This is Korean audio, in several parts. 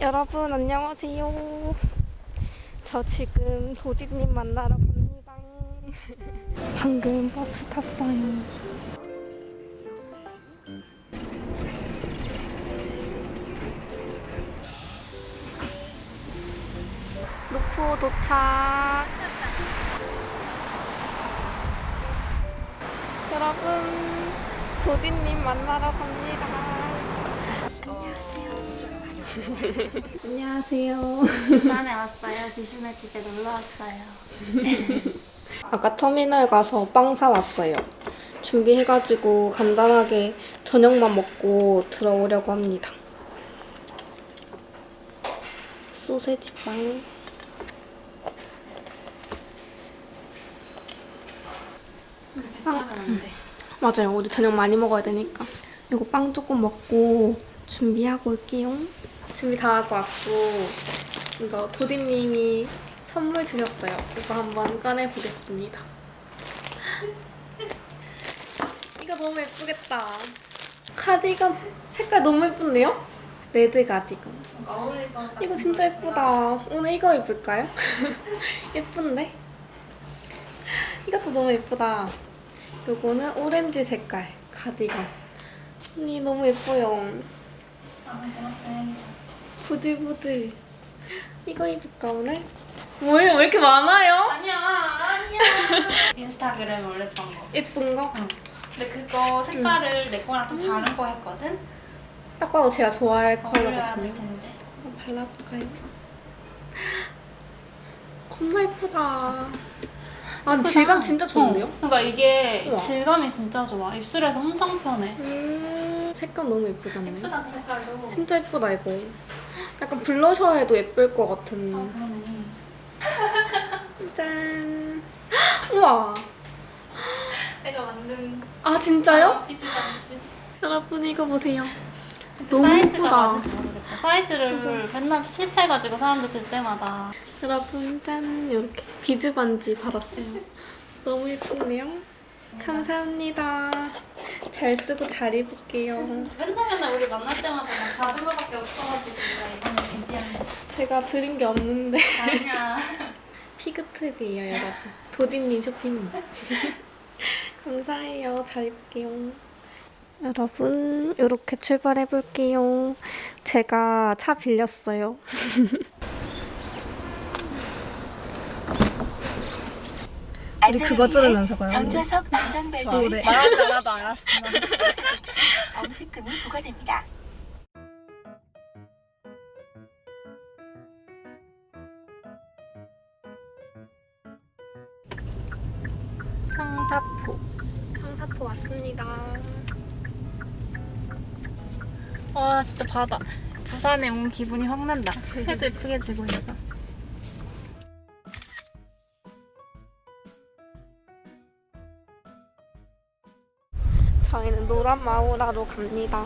여러분 안녕하세요. 저 지금 도디님 만나러 갑니다. 방금 버스 탔어요. 노포 도착. 여러분 도디님 만나러 갑니다. 안녕하세요. 부산에 왔어요. 지순의 집에 놀러 왔어요. 아까 터미널 가서 빵 사왔어요. 준비해가지고 간단하게 저녁만 먹고 들어오려고 합니다. 소세지 빵. 안 돼. 맞아요. 우리 저녁 많이 먹어야 되니까. 이거 빵 조금 먹고 준비하고 올게요. 준비 다 하고 왔고, 이거 도디님이 선물 주셨어요. 이거 한번 꺼내 보겠습니다. 이거 너무 예쁘겠다. 카디건 색깔 너무 예쁜데요? 레드 가디건. 이거 진짜 예쁘다. 오늘 이거 입을까요? 예쁜데? 이것도 너무 예쁘다. 요거는 오렌지 색깔 가디건. 언니 너무 예뻐요. 부들부들. 이거 입을까 오늘? 뭐예요? 왜 이렇게 많아요? 아니야, 아니야. 인스타그램에 올렸던 거. 예쁜 거? 근데 그거 색깔을 내 거랑 좀 다른 거 했거든? 딱 봐도 제가 좋아할 어울려야 될 컬러거든요. 텐데. 한번 발라볼까요? 겁나 예쁘다. 아, 질감 진짜 좋은데요? 어. 그러니까 이게 우와. 질감이 진짜 좋아. 입술에서 엄청 편해. 음, 색감 너무 예쁘잖아요. 그 색깔로. 진짜 예쁘다 이거. 약간 블러셔에도 예쁠 것 같은. 어, 그러네. 짠. 우와. 내가 만든 아 진짜요? 비즈 반지. 여러분 이거 보세요. 너무 사이즈가 예쁘다. 맞을지 모르겠다. 사이즈를 맨날 실패해가지고 사람들 줄 때마다 여러분 짠 이렇게 비즈 반지 받았어요. 너무 예쁘네요. 감사합니다. 잘 쓰고 잘 입을게요. 맨날 맨날 우리 만날 때마다 막 다른 거밖에 없어가지고 내가 이번에 준비한 거 제가 드린 게 없는데 아니야. 피그트예요 여러분. 도디님 쇼핑. 감사해요. 잘 입게요. 여러분 이렇게 출발해 볼게요. 제가 차 빌렸어요. 우리 그거 들으면서 가요. 전좌석 안전벨트를 네. 말하지 않아도 알았어. 착용 시 범칙금이 부과됩니다. 청사포. 청사포 왔습니다. 와 진짜 바다. 부산에 온 기분이 확 난다. 해도 예쁘게 지고 있어. 저희는 노란 마우라로 갑니다.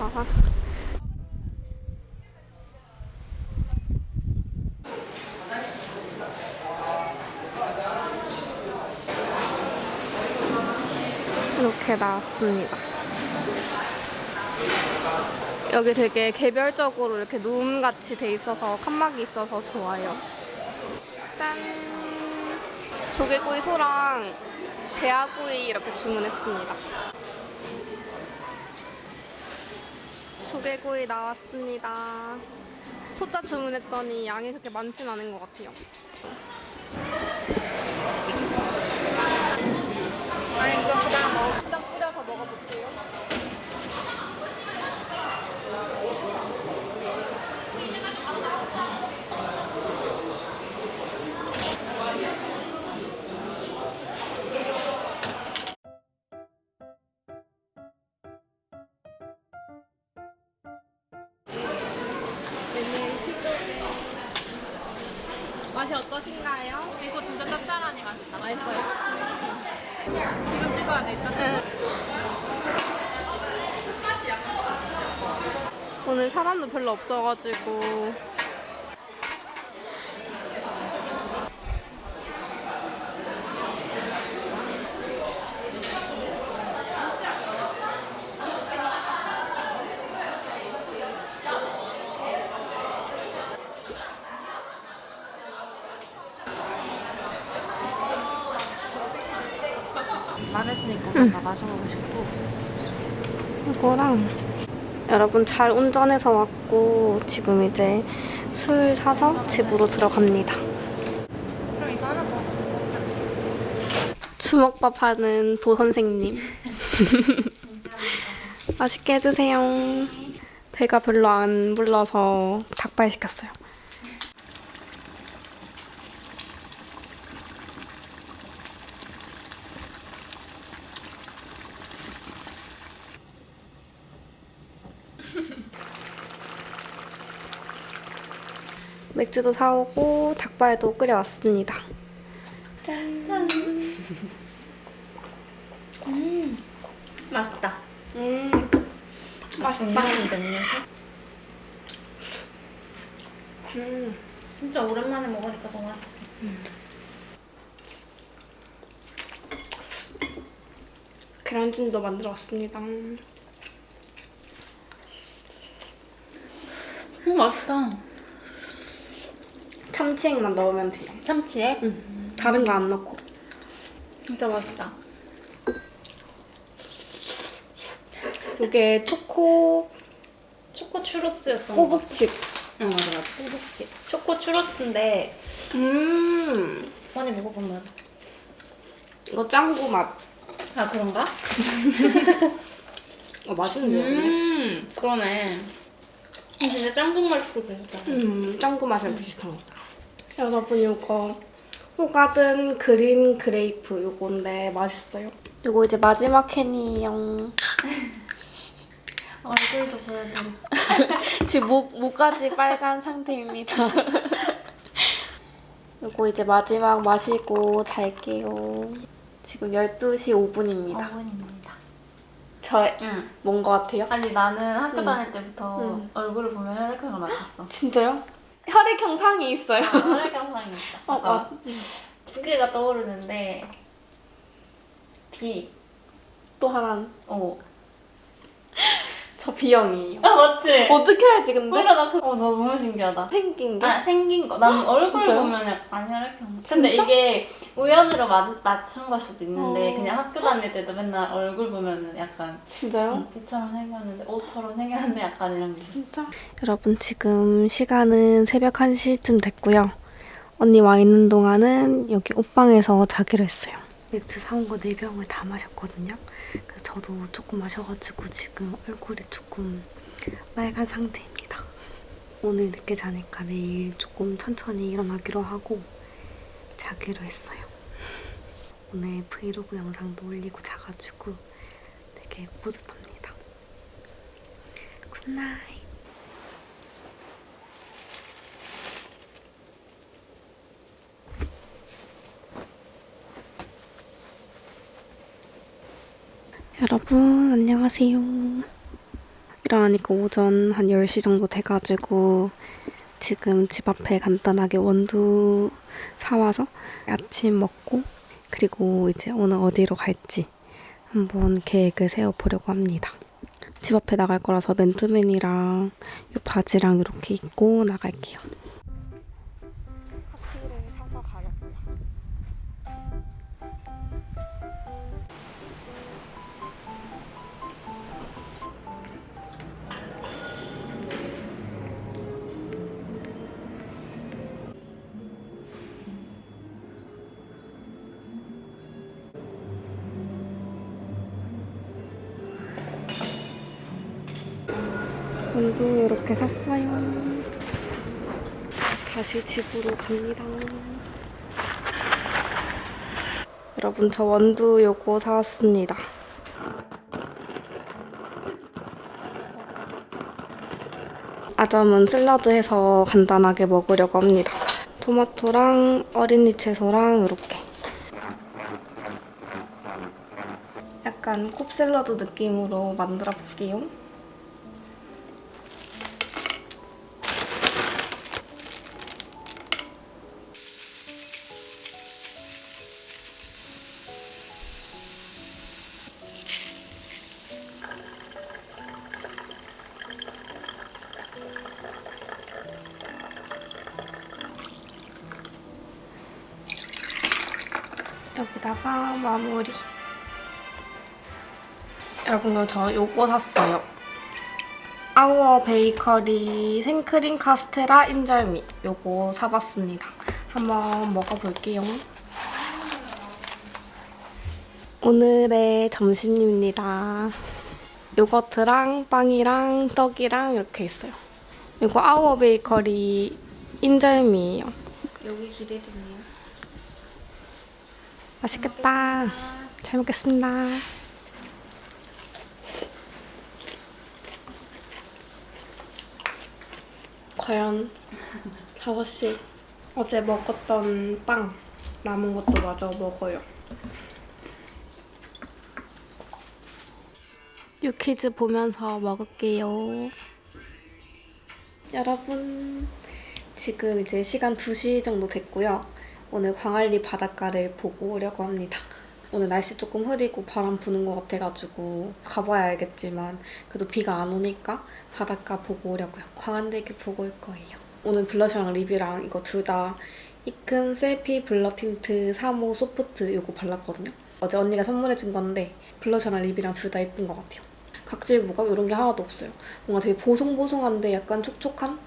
이렇게 나왔습니다. 여기 되게 개별적으로 이렇게 룸같이 돼 있어서 칸막이 있어서 좋아요. 짠! 조개구이 소랑 대하구이 이렇게 주문했습니다. 조개구이 나왔습니다. 소자 주문했더니 양이 그렇게 많진 않은 것 같아요. 아니 이거 그냥 별로 없어가지고. 마셔보고 싶고. 이거랑. 여러분 잘 운전해서 왔고. 지금 이제 술 사서 집으로 들어갑니다. 주먹밥 하는 도 선생님. 맛있게 해주세요. 배가 별로 안 불러서 닭발 시켰어요. 맥주도 사오고 닭발도 끓여왔습니다. 맛있다. 음, 맛있다. 음료수인데 음료수? 음. 진짜 오랜만에 먹으니까 더 맛있어. 계란찜도 만들어 왔습니다. 음, 맛있다. 참치액만 넣으면 돼요. 참치액? 응. 다른 거 안 넣고. 진짜 맛있다. 이게 초코 초코 추로스였던 거. 꼬북칩. 응 맞아 맞아. 꼬북치. 초코 추로스인데 음, 많이 먹어보면. 이거 짱구 맛. 아 그런가? 어, 맛있는데요? 음 그러네. 진짜 짱국 맛도 비슷하다. 음, 짱구 맛이랑 비슷한 거. 여러분 이거 호가든 그린 그레이프 요건데 맛있어요. 요거 이제 마지막 캔이요. 얼굴도 보여드려. 지금 목, 목까지 빨간 상태입니다. 요거 이제 마지막 마시고 잘게요. 지금 12시 5분입니다. 5분입니다. 저, 응. 뭔거 같아요? 아니 나는 학교 응. 다닐 때부터 응. 얼굴을 보면 혈액형을 맞췄어. 진짜요? 혈액형 상이 있어요. 혈액형상이 있어. 어. 두 개가 떠오르는데 B. 또 하나는 어. 저 B형이에요. 아 맞지? 어떻게 알지 근데? 몰라 나 그거 너무 신기하다. 생긴 게? 아 생긴 거. 난 얼굴 진짜요? 보면 약간 혈액형. 근데 진짜? 이게 우연으로 맞, 맞춘 걸 수도 있는데 어. 그냥 학교 다닐 때도 맨날 얼굴 보면은 약간 진짜요? 응, B처럼 생겼는데 O처럼 생겼는데 약간 이런 게. 진짜? 여러분 지금 시간은 새벽 1시쯤 됐고요. 언니 와 있는 동안은 여기 옷방에서 자기로 했어요. 맥주 사온 거 4병을 다 마셨거든요. 저도 조금 마셔가지고 지금 얼굴이 조금 빨간 상태입니다. 오늘 늦게 자니까 내일 조금 천천히 일어나기로 하고 자기로 했어요. 오늘 브이로그 영상도 올리고 자가지고 되게 뿌듯합니다. 굿나잇. 여러분 안녕하세요. 일어나니까 오전 한 10시 정도 돼가지고 지금 집 앞에 간단하게 원두 사와서 아침 먹고 그리고 이제 오늘 어디로 갈지 한번 계획을 세워보려고 합니다. 집 앞에 나갈 거라서 맨투맨이랑 이 바지랑 이렇게 입고 나갈게요. 다시 집으로 갑니다. 여러분 저 원두 요거 사왔습니다. 아점은 샐러드 해서 간단하게 먹으려고 합니다. 토마토랑 어린이 채소랑 이렇게. 약간 콥샐러드 느낌으로 만들어 볼게요. 마무리. 여러분 그럼 저 요거 샀어요. 아우어 베이커리 생크림 카스테라 인절미 요거 사봤습니다. 한번 먹어볼게요. 오늘의 점심입니다. 요거트랑 빵이랑 떡이랑 이렇게 있어요. 이거 아우어 베이커리 인절미예요. 여기 기대되네요. 맛있겠다. 잘 먹겠습니다. 과연 5시 어제 먹었던 빵 남은 것도 마저 먹어요. 유퀴즈 보면서 먹을게요. 여러분, 지금 이제 시간 2시 정도 됐고요. 오늘 광안리 바닷가를 보고 오려고 합니다. 오늘 날씨 조금 흐리고 바람 부는 것 같아가지고 가봐야 알겠지만 그래도 비가 안 오니까 바닷가 보고 오려고요. 광안대교 보고 올 거예요. 오늘 블러셔랑 립이랑 이거 둘 다 이큰 셀피 블러 틴트 3호 소프트 이거 발랐거든요. 어제 언니가 선물해준 건데 블러셔랑 립이랑 둘 다 예쁜 것 같아요. 각질 부각 이런 게 하나도 없어요. 뭔가 되게 보송보송한데 약간 촉촉한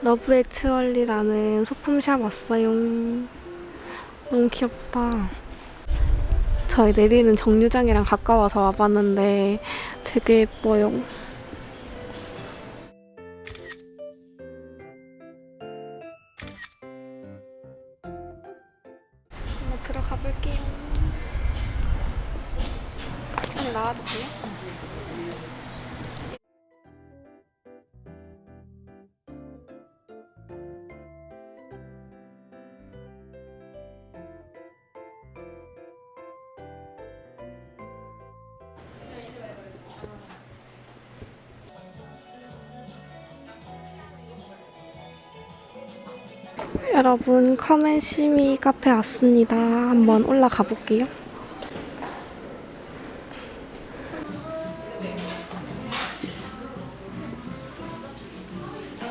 러브 액츄얼리라는 소품샵 왔어요. 너무 귀엽다. 저희 내리는 정류장이랑 가까워서 와봤는데 되게 예뻐요. 여러분 커맨시미 카페 왔습니다. 한번 올라가 볼게요.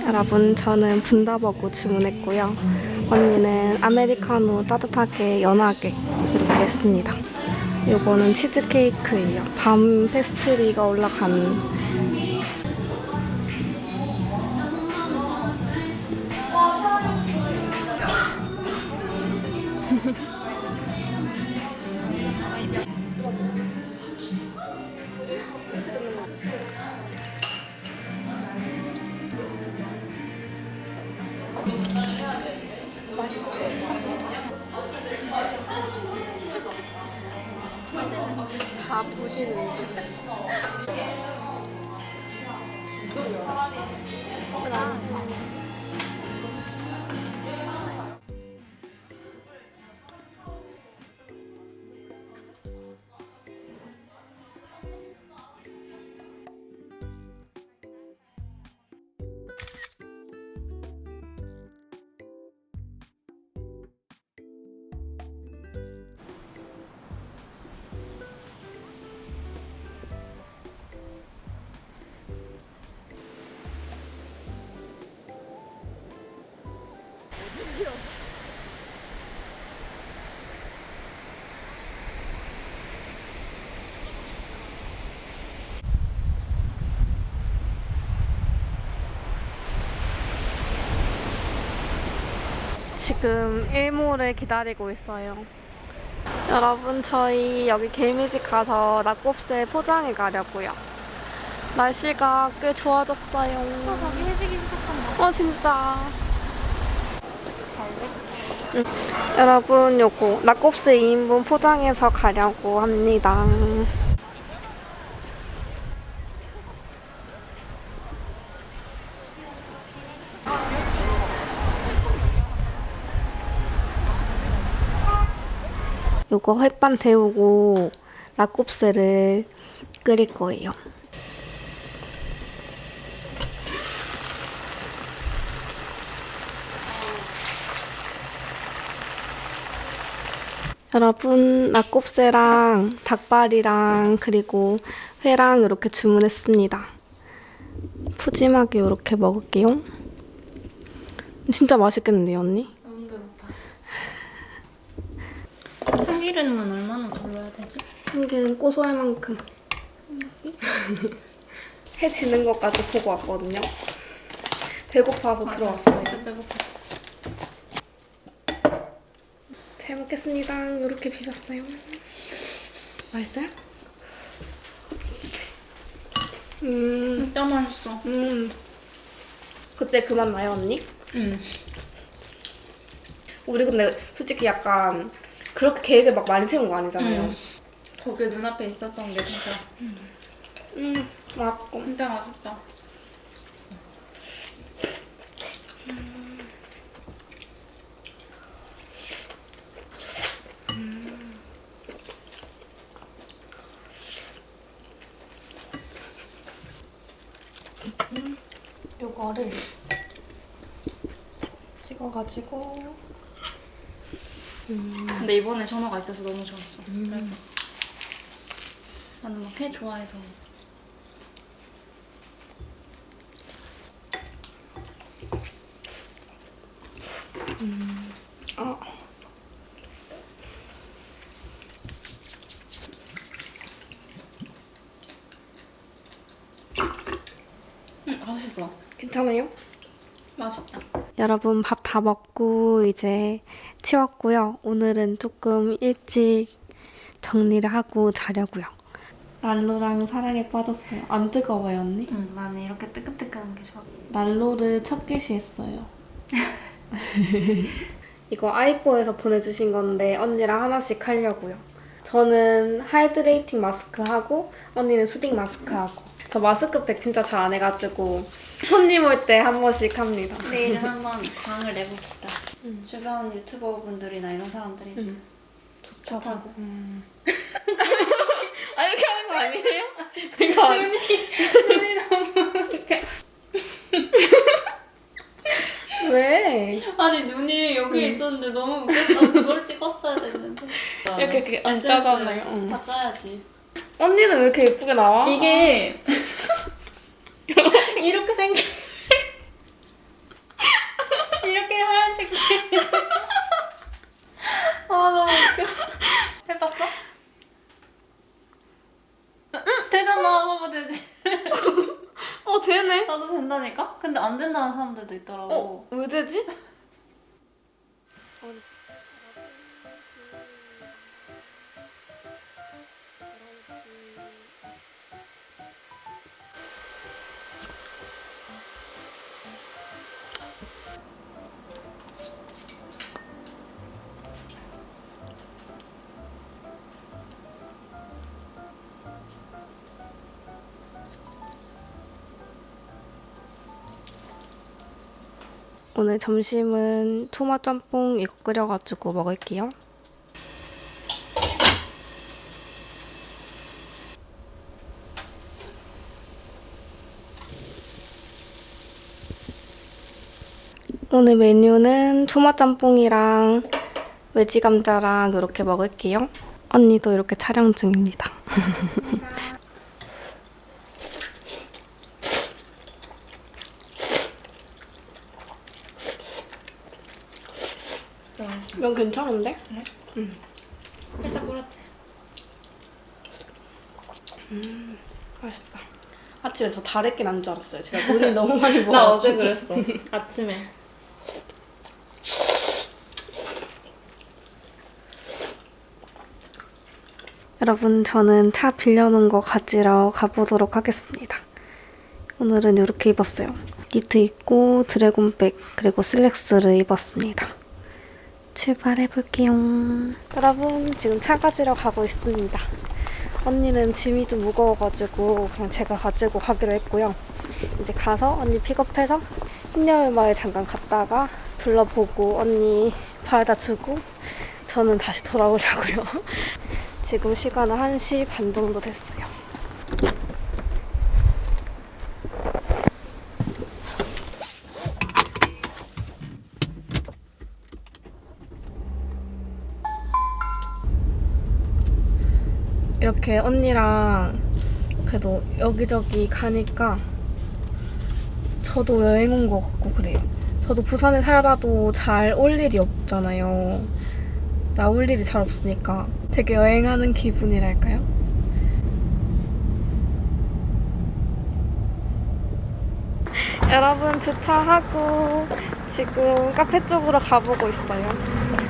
여러분 저는 분다버거 주문했고요. 언니는 아메리카노 따뜻하게 연하게 이렇게 했습니다. 요거는 치즈케이크예요. 밤 페스트리가 올라가 다 부시는 중. 지금 일몰을 기다리고 있어요. 여러분 저희 여기 개미집 가서 낙곱새 포장해 가려고요. 날씨가 꽤 좋아졌어요. 저기 해지기 시작한다. 어 진짜. 응. 여러분 요거 낙곱새 2인분 포장해서 가려고 합니다. 요거 햇반 데우고 낙곱새를 끓일 거예요. 여러분 낙곱새랑 닭발이랑 그리고 회랑 이렇게 주문했습니다. 푸짐하게 이렇게 먹을게요. 진짜 맛있겠는데요, 언니? 너무 배고파. 참기름은 얼마나 둘러야 되지? 참기름 고소할 만큼. 해 지는 것까지 보고 왔거든요. 배고파서 들어왔어요. 진짜 배고팠어. 잘 먹겠습니다. 이렇게 비볐어요. 맛있어요? 음, 진짜 맛있어. 음. 그때 그만 나요, 언니? 응. 우리 근데 솔직히 약간 그렇게 계획을 막 많이 세운 거 아니잖아요. 응. 거기 눈앞에 있었던 게 진짜 음, 맛있고. 진짜 맛있다. 요거를 찍어가지고 근데 이번에 전화가 있어서 너무 좋았어. 그래서 나는 막 회 좋아해서. 아, 응, 맛있어. 괜찮아요? 맛있다. 여러분 밥 다 먹고 이제 치웠고요. 오늘은 조금 일찍 정리를 하고 자려고요. 난로랑 사랑에 빠졌어요. 안 뜨거워요, 언니? 응, 나는 이렇게 뜨끈뜨끈한 게 좋아. 난로를 첫 개시했어요. 이거 아이뽀에서 보내주신 건데 언니랑 하나씩 하려고요. 저는 하이드레이팅 마스크 하고 언니는 수딩 마스크 하고 저 마스크팩 진짜 잘 안 해가지고 손님 올 때 한 번씩 합니다. 내일은 한번 광을 내봅시다. 주변 유튜버 분들이나 이런 사람들이 음. 좋다고. 아 이렇게 하는 거 아니에요? 이거 아니 왜? 아니 눈이 여기 있었는데 너무 웃겼어. 그걸 찍었어야 됐는데. 이렇게 이렇게 안 에센스 짜잖아요. 응. 다 짜야지. 언니는 왜 이렇게 예쁘게 나와? 이게 이렇게 생긴 이렇게 하얀색 아 너무 웃겨 해봤어? 응 되잖아 봐봐 되지 어 되네. 나도 된다니까? 근데 안 된다는 사람들도 있더라고 어? 왜 되지? 오늘 점심은 토마 짬뽕 이거 끓여가지고 먹을게요. 오늘 메뉴는 초마 짬뽕이랑 외지 감자랑 이렇게 먹을게요. 언니도 이렇게 촬영 중입니다. 면 괜찮은데? 살짝 뿌렸지? 맛있다. 아침에 저 다래끼 난 줄 알았어요. 제가 눈이 너무 많이 부어. 나 어제 그랬어 아침에 여러분, 저는 차 빌려놓은 거 가지러 가보도록 하겠습니다. 오늘은 이렇게 입었어요. 니트 입고 드래곤백 그리고 슬랙스를 입었습니다. 출발해볼게요. 여러분, 지금 차 가지러 가고 있습니다. 언니는 짐이 좀 무거워가지고 그냥 제가 가지고 가기로 했고요. 이제 가서 언니 픽업해서 흰여울 마을 잠깐 갔다가 둘러보고 언니 바에다 주고 저는 다시 돌아오려고요. 지금 시간은 1시 반 정도 됐어요. 이렇게 언니랑 그래도 여기저기 가니까 저도 여행 온 것 같고 그래요. 저도 부산에 살아도 잘 올 일이 없잖아요. 나올 일이 잘 없으니까 되게 여행하는 기분이랄까요? 여러분 주차하고 지금 카페 쪽으로 가보고 있어요.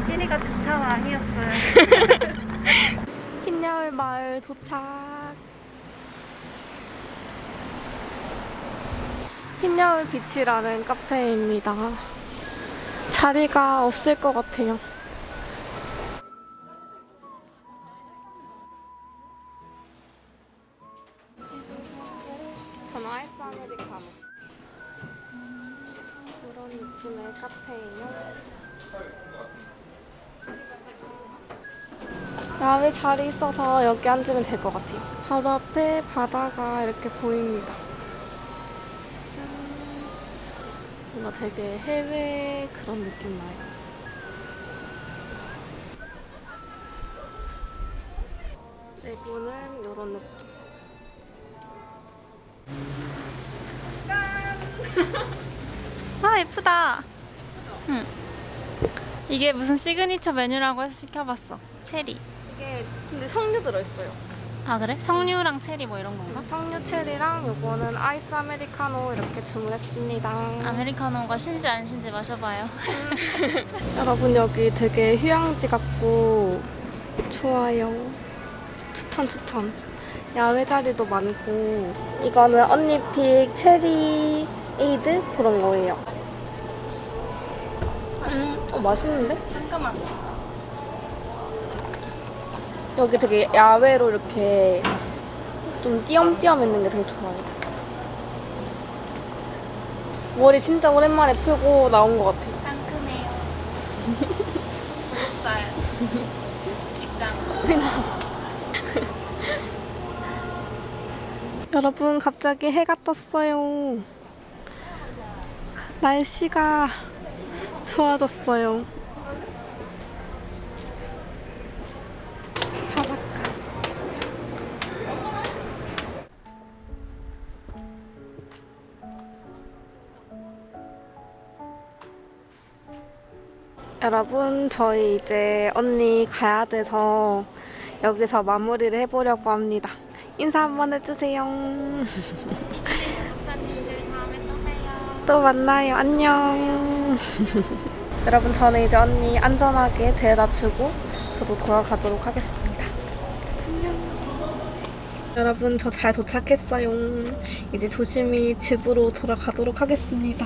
1위가 주차가 아니었어요. 흰야울 마을 도착. 흰야울 비치라는 카페입니다. 자리가 없을 것 같아요. 있어서 여기 앉으면 될 것 같아요. 바로 앞에 바다가 이렇게 보입니다. 짠. 뭔가 되게 해외 그런 느낌 나요. 내부는 이런 느낌. 아 예쁘다. 응. 이게 무슨 시그니처 메뉴라고 해서 시켜봤어. 체리. 이게 근데 석류 들어있어요. 아 그래? 석류랑 체리 뭐 이런 건가? 석류 체리랑 요거는 아이스 아메리카노 이렇게 주문했습니다. 아메리카노가 신지 안 신지 마셔봐요. 여러분 여기 되게 휴양지 같고 좋아요. 추천 추천. 야외 자리도 많고 이거는 언니픽 체리 에이드 그런 거예요. 음, 어 맛있는데? 잠깐만. 여기 되게 야외로 이렇게 좀 띄엄띄엄 있는 게 되게 좋아요. 머리 진짜 오랜만에 풀고 나온 것 같아요. 상큼해요. 입장. 커피 나왔어. 여러분 갑자기 해가 떴어요. 날씨가 좋아졌어요. 여러분 저희 이제 언니 가야 돼서 여기서 마무리를 해보려고 합니다. 인사 한번 해주세요. 또 만나요. 안녕. 여러분 저는 이제 언니 안전하게 데려다 주고 저도 돌아가도록 하겠습니다. 안녕. 여러분 저 잘 도착했어요. 이제 조심히 집으로 돌아가도록 하겠습니다.